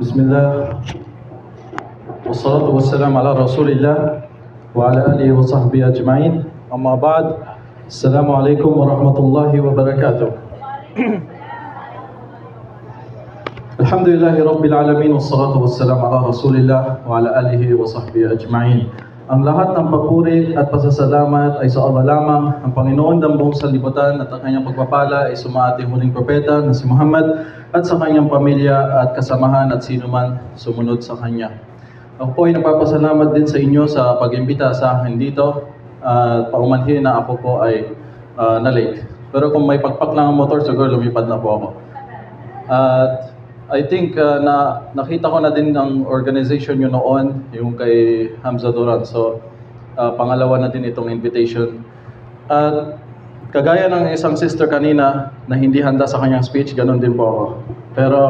بسم الله والصلاة والسلام على رسول الله وعلى آله وصحبه أجمعين أما بعد السلام عليكم ورحمة الله وبركاته الحمد لله رب العالمين والصلاة والسلام على رسول الله وعلى آله وصحبه أجمعين Ang lahat ng papuri at pasasalamat ay sa Allah lamang, ang Panginoon ng buong sanlibutan at ang kanyang pagpapala ay sumaating huling propeta na si Muhammad at sa kanyang pamilya at kasamahan at sino man sumunod sa kanya. Ako po ay nagpapasalamat din sa inyo sa pag-imbita sa akin dito at paumanhin na ako po ay ah, na-late. Pero kung may pagpak lang ang motor, siguro lumipad na po ako. At I think uh, na nakita ko na din ang organization nyo noon, yung kay Hamza Duran. So, uh, pangalawa na din itong invitation. At kagaya ng isang sister kanina na hindi handa sa kanyang speech, ganun din po ako. Pero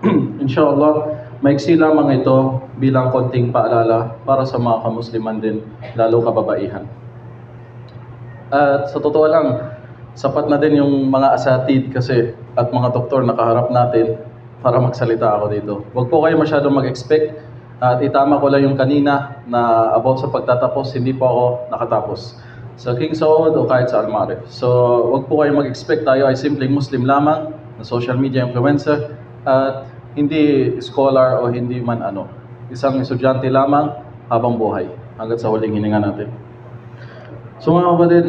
inshallah, maiksi lamang ito bilang konting paalala para sa mga kamusliman din, lalo kababaihan. At sa totoo lang, sapat na din yung mga asatid kasi at mga doktor na kaharap natin para magsalita ako dito. Huwag po kayo masyadong mag-expect at itama ko lang yung kanina na about sa pagtatapos, hindi po ako nakatapos sa King Saud o kahit sa Almarif. So, huwag po kayo mag-expect tayo ay simpleng Muslim lamang na social media influencer at hindi scholar o hindi man ano. Isang estudyante lamang habang buhay hanggat sa huling hininga natin. So mga kapatid,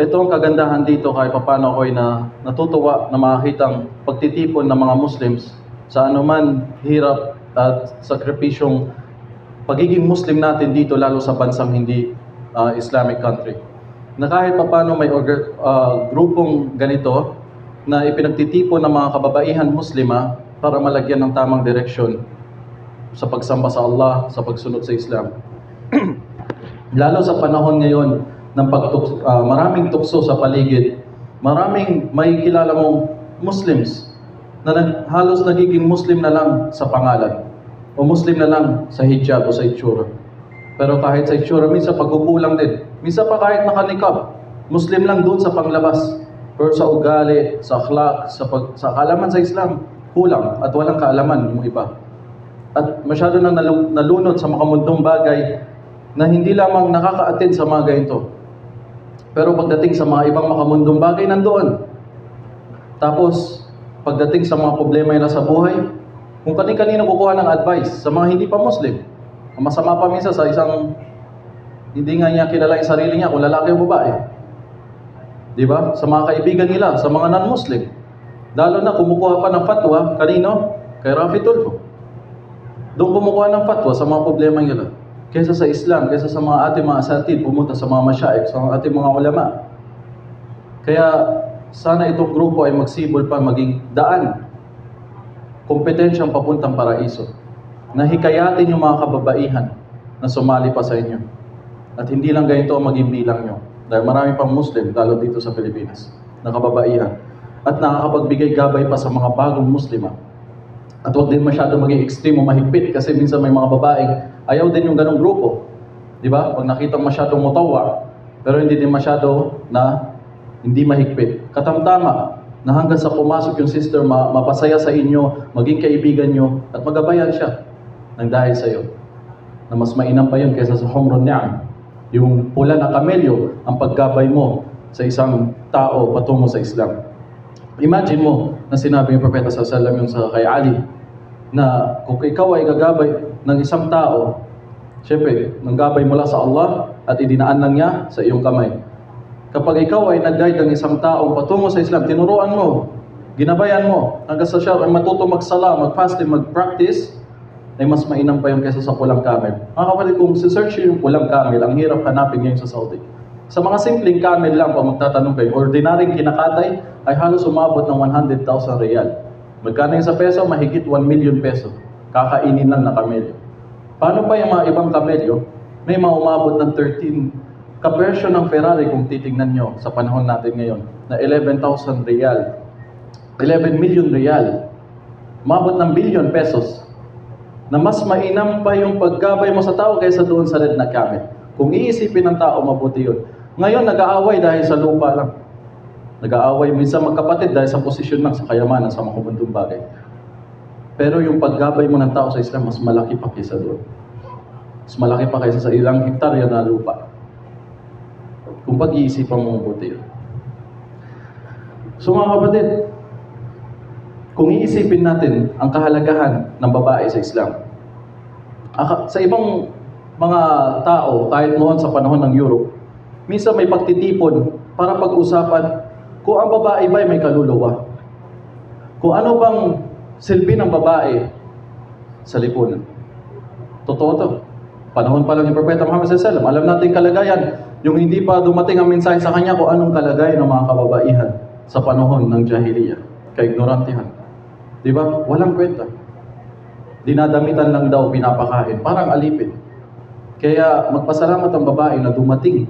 ito ang kagandahan dito kahit paano ako ay na, natutuwa na makakita ang pagtitipon ng mga Muslims sa anuman hirap at sakripisyong pagiging Muslim natin dito lalo sa bansang hindi ah, Islamic country. Na kahit paano may ah, grupong ganito na ipinagtitipon ng mga kababaihan Muslima para malagyan ng tamang direksyon sa pagsamba sa Allah, sa pagsunod sa Islam. Lalo sa panahon ngayon ng pagtuk ah, maraming tukso sa paligid, maraming may kilala mong Muslims na nag, halos nagiging Muslim na lang sa pangalan o Muslim na lang sa hijab o sa itsura. Pero kahit sa itsura, minsan pagkukulang din. Minsan pa kahit nakanikab, Muslim lang doon sa panglabas. Pero sa ugali, sa akhlak, sa, pag, sa kaalaman sa Islam, kulang at walang kaalaman yung iba. At masyado nang nalu- nalunod sa makamundong bagay na hindi lamang nakaka-attend sa mga ganito. Pero pagdating sa mga ibang makamundong bagay, nandoon. Tapos, pagdating sa mga problema nila sa buhay, kung kani-kanino kukuha ng advice sa mga hindi pa Muslim. Masama pa minsan sa isang hindi nga niya kilala yung sarili niya kung lalaki o babae. Di ba? Sa mga kaibigan nila, sa mga non-Muslim. Lalo na kumukuha pa ng fatwa, kanino? Kay Rafi Tulfo. Doon kumukuha ng fatwa sa mga problema nila. Kaysa sa Islam, kaysa sa mga ating mga asatid, pumunta sa mga masyaik, sa ating mga ulama. Kaya sana itong grupo ay magsibol pa maging daan, kompetensyang papuntang paraiso. Na hikayatin yung mga kababaihan na sumali pa sa inyo. At hindi lang ganito ang maging bilang nyo. Dahil marami pang Muslim, lalo dito sa Pilipinas, na kababaihan. At nakakapagbigay gabay pa sa mga bagong Muslima. At huwag din masyado maging extreme o mahigpit kasi minsan may mga babaeng ayaw din yung ganong grupo. Di ba? Pag nakita masyadong mutawa, pero hindi din masyado na hindi mahigpit. Katamtama na hanggang sa pumasok yung sister, ma- mapasaya sa inyo, maging kaibigan nyo, at magabayan siya ng dahil sa iyo. Na mas mainam pa yun kaysa sa humron ni'am. Yung pula na kamelyo, ang paggabay mo sa isang tao patungo sa Islam. Imagine mo na sinabi ng Propeta sa Salam yung sa kay Ali na kung ikaw ay gagabay ng isang tao, syempre, nanggabay mula sa Allah at idinaan lang niya sa iyong kamay. Kapag ikaw ay nag-guide ng isang taong patungo sa Islam, tinuruan mo, ginabayan mo, hanggang sa siya ay matuto magsala, mag-fasting, mag-practice, ay mas mainam pa yun kaysa sa pulang camel. Mga kapatid, kung si-search yung pulang camel, ang hirap hanapin ngayon sa Saudi. Sa mga simpleng camel lang, kung magtatanong kayo, ordinaryong kinakatay ay halos umabot ng 100,000 real. Magkano yung sa peso? Mahigit 1 million peso. Kakainin lang na kamelyo. Paano pa yung mga ibang kamelyo? May mga umabot ng 13 kapersyo ng Ferrari kung titingnan nyo sa panahon natin ngayon na 11,000 real. 11 million real. Umabot ng billion pesos na mas mainam pa yung paggabay mo sa tao kaysa doon sa red na camel. Kung iisipin ng tao, mabuti yun. Ngayon, nag-aaway dahil sa lupa lang. Nag-aaway minsan magkapatid dahil sa posisyon lang, sa kayamanan, sa mga kumundong bagay. Pero yung paggabay mo ng tao sa Islam, mas malaki pa kaysa doon. Mas malaki pa kaysa sa ilang hektarya na lupa. Kung pag-iisipan mo mabuti yun. So mga kapatid, kung iisipin natin ang kahalagahan ng babae sa Islam, sa ibang mga tao, kahit noon sa panahon ng Europe, minsan may pagtitipon para pag-usapan kung ang babae ba ay may kaluluwa. Kung ano bang silbi ng babae sa lipunan. Totoo to. Panahon pa lang ni Propeta Muhammad SAW, alam natin kalagayan, yung hindi pa dumating ang mensahe sa kanya kung anong kalagayan ng mga kababaihan sa panahon ng jahiliya, kaignorantihan. Di ba? Walang kwenta. Dinadamitan lang daw, pinapakain. Parang alipin. Kaya magpasalamat ang babae na dumating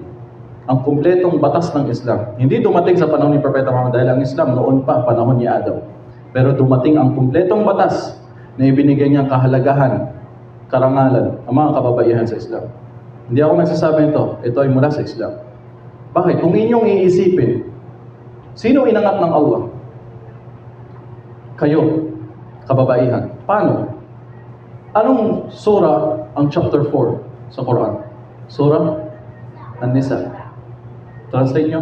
ang kumpletong batas ng Islam. Hindi dumating sa panahon ni Propeta Muhammad dahil ang Islam noon pa, panahon ni Adam. Pero dumating ang kumpletong batas na ibinigay niyang kahalagahan, karangalan, ang mga kababaihan sa Islam. Hindi ako nagsasabi nito, ito ay mula sa Islam. Bakit? Kung inyong iisipin, sino inangat ng Allah? Kayo, kababaihan. Paano? Anong sura ang chapter 4 sa Quran? Surah An-Nisa. Translate nyo?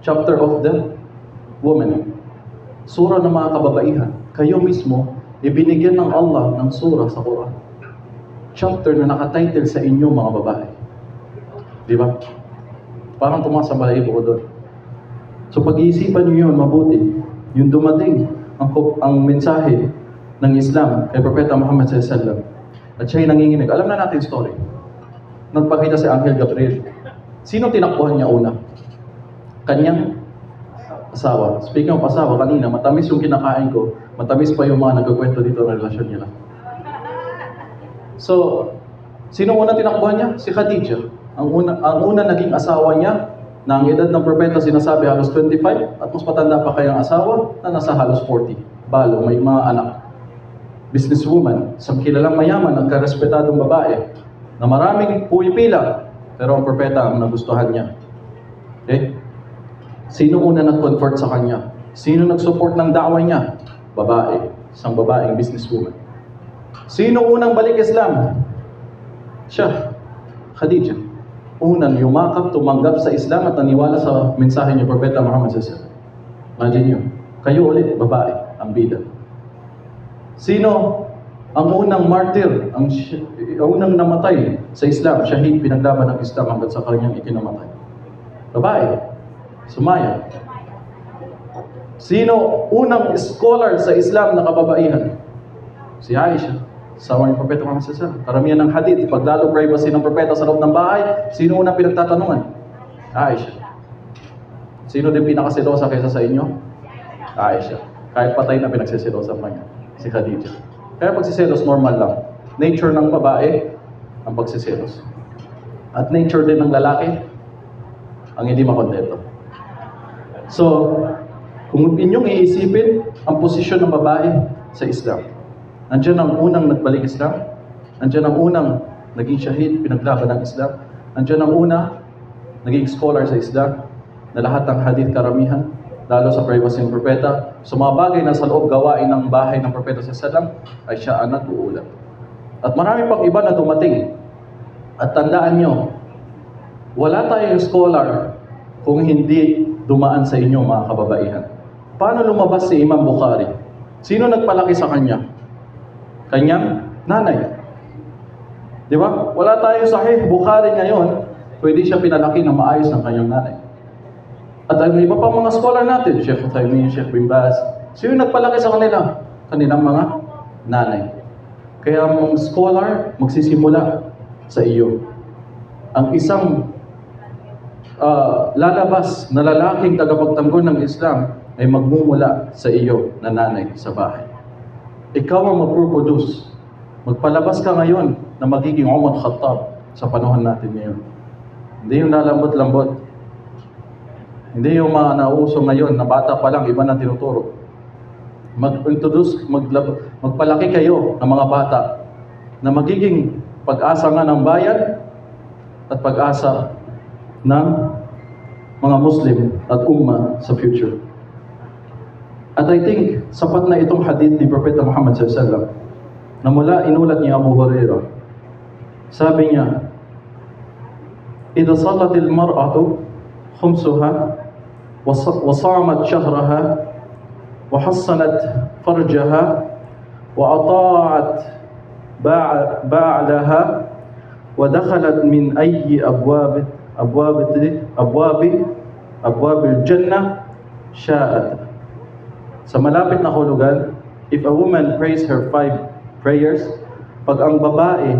Chapter of the woman. Sura ng mga kababaihan. Kayo mismo, ibinigyan ng Allah ng sura sa Quran. Chapter na nakatitle sa inyo mga babae. Di ba? Parang tumasa balahibo ko doon. So pag-iisipan nyo yun, mabuti. Yung dumating ang, ang mensahe ng Islam kay Propeta Muhammad SAW. At siya'y nanginginig. Alam na natin story. Nagpakita si Angel Gabriel. Sino tinakbuhan niya una? Kanyang asawa. Speaking of asawa, kanina, matamis yung kinakain ko. Matamis pa yung mga nagkakwento dito ng relasyon nila. So, sino una tinakbuhan niya? Si Khadija. Ang una, ang una naging asawa niya na ang edad ng propeta sinasabi halos 25 at mas matanda pa kayang asawa na nasa halos 40. Balo, may mga anak. Businesswoman, isang kilalang mayaman, nagkarespetadong babae na maraming pumipila pero ang propeta ang nagustuhan niya. Okay? Sino una nag-convert sa kanya? Sino nag-support ng da'wah niya? Babae. Isang babaeng businesswoman. Sino unang balik Islam? Siya. Khadija. Unang yumakap, tumanggap sa Islam at naniwala sa mensahe ni Propeta Muhammad SAW. Imagine nyo. Kayo ulit, babae, ang bida. Sino ang unang martyr, ang, sy- ang unang namatay sa Islam, shahid, pinaglaban ng Islam hanggang sa kanyang ikinamatay? Babae. Sumaya. Sino unang scholar sa Islam na kababaihan? Si Aisha. Sawa ni Propeta Muhammad SAW. Karamihan ng hadith, paglalo privacy ng Propeta sa loob ng bahay, sino unang pinagtatanungan? Aisha. Sino din pinakasilosa kaysa sa inyo? Aisha. Kahit patay na pinagsisilosa pa niya. Si Khadija. Kaya pagsiselos, normal lang. Nature ng babae, ang pagsiselos. At nature din ng lalaki, ang hindi makontento. So, kung inyong iisipin ang posisyon ng babae sa Islam, nandiyan ang unang nagbalik Islam, nandiyan ang unang naging shahid, pinaglaban ng Islam, nandiyan ang una, naging scholar sa Islam, na lahat ng hadith karamihan, lalo sa privacy ng propeta, sa mga bagay na sa loob gawain ng bahay ng propeta sa Islam, ay siya ang nag-uulat. At marami pang iba na dumating. At tandaan nyo, wala tayong scholar kung hindi dumaan sa inyo mga kababaihan. Paano lumabas si Imam Bukhari? Sino nagpalaki sa kanya? Kanyang nanay. Di ba? Wala tayong sahih Bukhari ngayon, pwede siya pinalaki ng maayos ng kanyang nanay. At ang iba pang mga scholar natin, Sheikh Uthaymeen, Sheikh Bin Baz, sino nagpalaki sa kanila? Kanilang mga nanay. Kaya ang scholar magsisimula sa iyo. Ang isang ah, lalabas na lalaking tagapagtanggol ng Islam ay magmumula sa iyo na nanay sa bahay. Ikaw ang mag-produce. Magpalabas ka ngayon na magiging Umar Khattab sa panahon natin ngayon. Hindi yung lalambot-lambot. Hindi yung mga nauso ngayon na bata pa lang, iba na tinuturo Mag-introduce, maglab- magpalaki kayo ng mga bata na magiging pag-asa nga ng bayan at pag-asa ng mga Muslim at umma sa future. At I think, sapat na itong hadith ni Propeta Muhammad SAW na mula inulat ni Abu Hurairah. Sabi niya, إذا صلت المرأة خمسها وص- وصامت شهرها وحصنت فرجها وأطاعت بعلها ودخلت من أي أبواب أبواب أبواب أبواب الجنة شاءت Sa malapit na hulugan, if a woman prays her five prayers, pag ang babae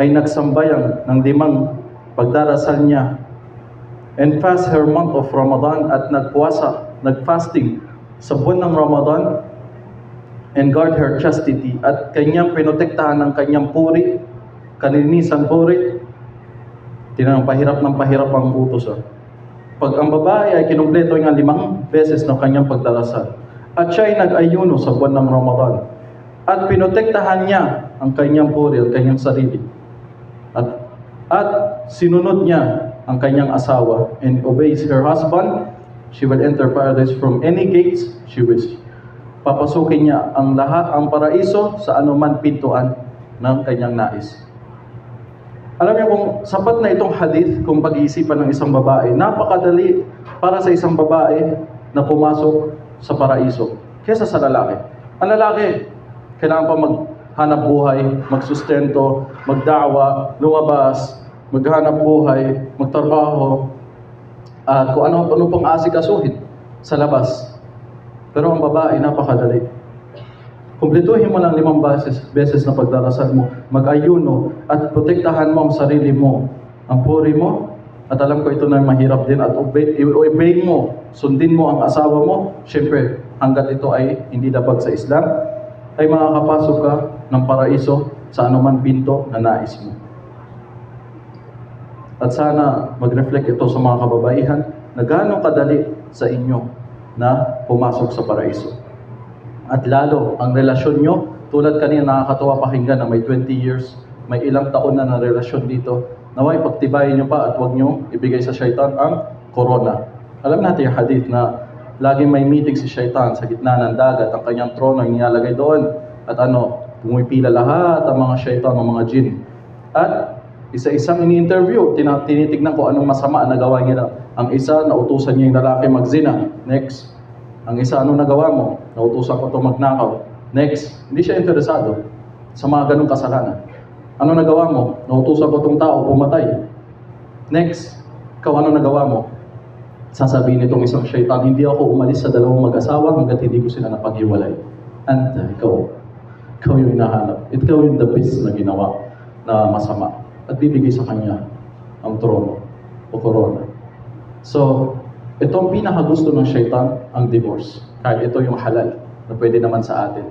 ay nagsambayang ng limang pagdarasal niya and fast her month of Ramadan at nagpuasa, nagfasting sa buwan ng Ramadan and guard her chastity at kanyang pinotektahan ng kanyang puri, kalinisan puri, tinanong pahirap ng pahirap ang utos. ah. Pag ang babae ay kinumpleto ng limang beses ng kanyang pagdarasal at siya ay nag-ayuno sa buwan ng Ramadan at pinotektahan niya ang kanyang puri at kanyang sarili at at sinunod niya ang kanyang asawa and obeys her husband, she will enter paradise from any gates she wish. Papasukin niya ang lahat ang paraiso sa anuman pintuan ng kanyang nais. Alam niyo kung sapat na itong hadith kung pag-iisipan ng isang babae, napakadali para sa isang babae na pumasok sa paraiso kesa sa lalaki. Ang lalaki, kailangan pa maghanap buhay, magsustento, magdawa, lumabas, maghanap buhay, magtrabaho, at kung ano, ano pang asikasuhin sa labas. Pero ang babae, napakadali. Kumpletuhin mo lang limang beses, beses na pagdarasal mo, mag-ayuno, at protektahan mo ang sarili mo, ang puri mo, at alam ko ito na mahirap din, at obey, mo, sundin mo ang asawa mo, syempre, hanggat ito ay hindi dabag sa Islam, ay makakapasok ka ng paraiso sa anuman pinto na nais mo. At sana mag-reflect ito sa mga kababaihan na gaano kadali sa inyo na pumasok sa paraiso. At lalo, ang relasyon nyo, tulad kanina nakakatawa pakinggan na may 20 years, may ilang taon na na relasyon dito, naway pagtibayin nyo pa at huwag nyo ibigay sa syaitan ang corona. Alam natin yung hadith na laging may meeting si syaitan sa gitna ng dagat, ang kanyang trono ay nilalagay doon. At ano, pumipila lahat ang mga syaitan, ang mga jinn. At isa-isang ini-interview, tinitignan ko anong masama na gawa nila. Ang isa, nautusan niya yung lalaki magzina. Next. Ang isa, anong nagawa mo? Nautusan ko to magnakaw. Next. Hindi siya interesado sa mga ganong kasalanan. Ano nagawa mo? Nautusan ko tong tao, pumatay. Next. Ikaw, ano nagawa mo? Sasabihin nitong isang shaitan, hindi ako umalis sa dalawang mag-asawa hanggat hindi ko sila napaghiwalay. And uh, ikaw, ikaw yung hinahanap. Ikaw yung the best na ginawa na masama. At bibigay sa kanya ang trono o corona. So, ito ang pinakagusto ng shaitan, ang divorce. Kahit ito yung halal na pwede naman sa atin.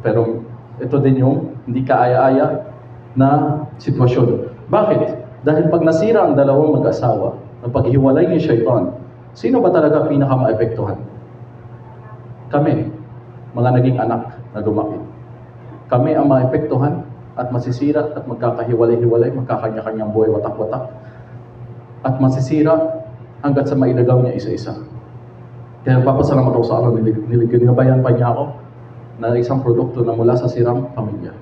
Pero ito din yung hindi kaaya-aya na sitwasyon. Bakit? Dahil pag nasira ang dalawang mag-asawa, na paghiwalay ni shaitan, sino ba talaga pinaka-maepektuhan? Kami, mga naging anak na lumaki. Kami ang maepektuhan at masisira at magkakahiwalay-hiwalay, magkakanya-kanyang buhay watak-watak. At masisira hanggat sa mailagaw niya isa-isa. Kaya papasalamat ako sa Allah, niliginabayan pa niya ako na isang produkto na mula sa sirang pamilya.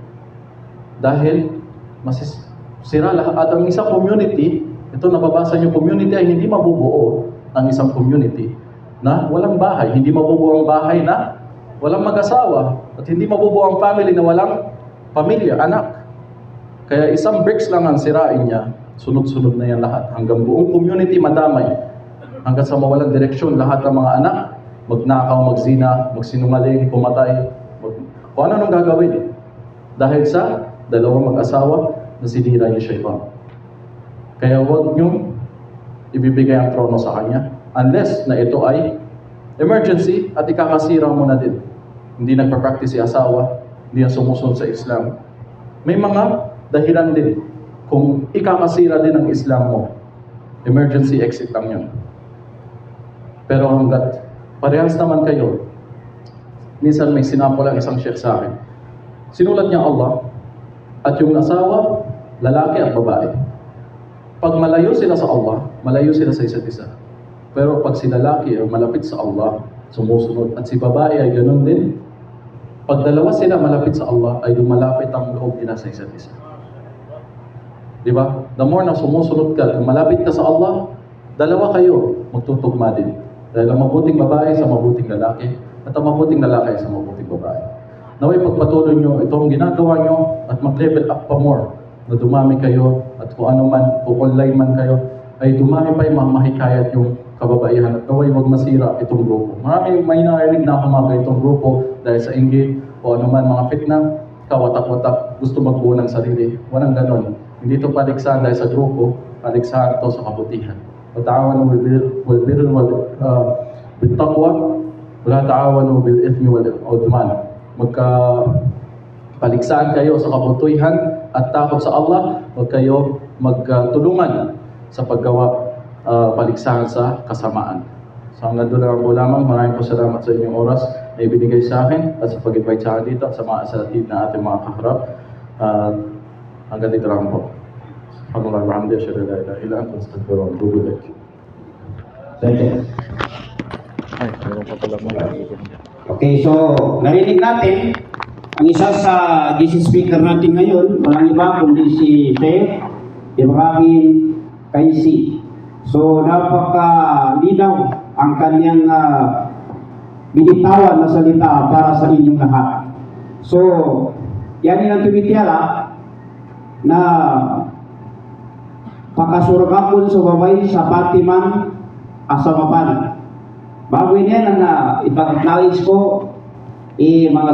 Dahil masis sira lahat. At ang isang community, ito nababasa niyo, community ay hindi mabubuo ang isang community na walang bahay. Hindi mabubuo ang bahay na walang mag-asawa. At hindi mabubuo ang family na walang pamilya, anak. Kaya isang bricks lang ang sirain niya, sunod-sunod na yan lahat. Hanggang buong community madamay. Hanggang sa mawalan direksyon, lahat ng mga anak, magnakaw, magzina, magsinungaling, pumatay, mag... kung ano nung gagawin. Dahil sa dalawang mag-asawa na sinira ni Shaitan. Kaya huwag niyong ibibigay ang trono sa kanya unless na ito ay emergency at ikakasira mo na din. Hindi nagpa-practice si asawa, hindi yan sumusunod sa Islam. May mga dahilan din kung ikakasira din ang Islam mo. Emergency exit lang yun. Pero hanggat parehas naman kayo, minsan may sinapo lang isang sheikh sa akin. Sinulat niya Allah at yung asawa, lalaki at babae. Pag malayo sila sa Allah, malayo sila sa isa't isa. Pero pag si lalaki ay malapit sa Allah, sumusunod, at si babae ay ganun din, pag dalawa sila malapit sa Allah, ay lumalapit ang loob nila sa isa't isa. Di ba? The more na sumusunod ka, malapit ka sa Allah, dalawa kayo magtutugma din. Dahil ang mabuting babae sa mabuting lalaki, at ang mabuting lalaki sa mabuting babae. Naway pagpatuloy nyo itong ginagawa nyo at mag-level up pa more na dumami kayo at kung ano man, kung online man kayo, ay dumami pa yung mga mahikayat yung kababaihan at naway wag masira itong grupo. Marami may narinig na ako mga ganitong grupo dahil sa inggit o ano man mga fitna, kawatak-watak, gusto magbuo ng sarili. Walang ganon. Hindi ito paligsahan dahil sa grupo, paligsahan ito sa kabutihan. Wata'awanu bil bil birri wal uh, bil taqwa wala ta'awanu bil ithmi wal udman. Magka paligsahan kayo sa kabutihan at takot sa Allah, huwag kayo magtulungan sa paggawa uh, paligsahan sa kasamaan. So hanggang doon lang po lamang. Maraming po salamat sa inyong oras na ibinigay sa akin at sa pag-invite sa akin dito at sa mga asatid na ating mga kaharap. At hanggang dito lang po. Allah alhamdulillah, syarila la ilaha astaghfiruka wa atubu ilaik. Thank you. Ay, meron pa pala mga Okay, so narinig natin ang isa sa guest speaker natin ngayon, walang iba kundi si Beth Ibrahim Kaisi. So napaka-linaw ang kanyang uh, binitawan na salita para sa inyong lahat. So, yan ang tumitiyala na pakasurgapon sa babay sa Batiman asawapan. Bago yan ang uh, ipag-acknowledge ko, eh, mga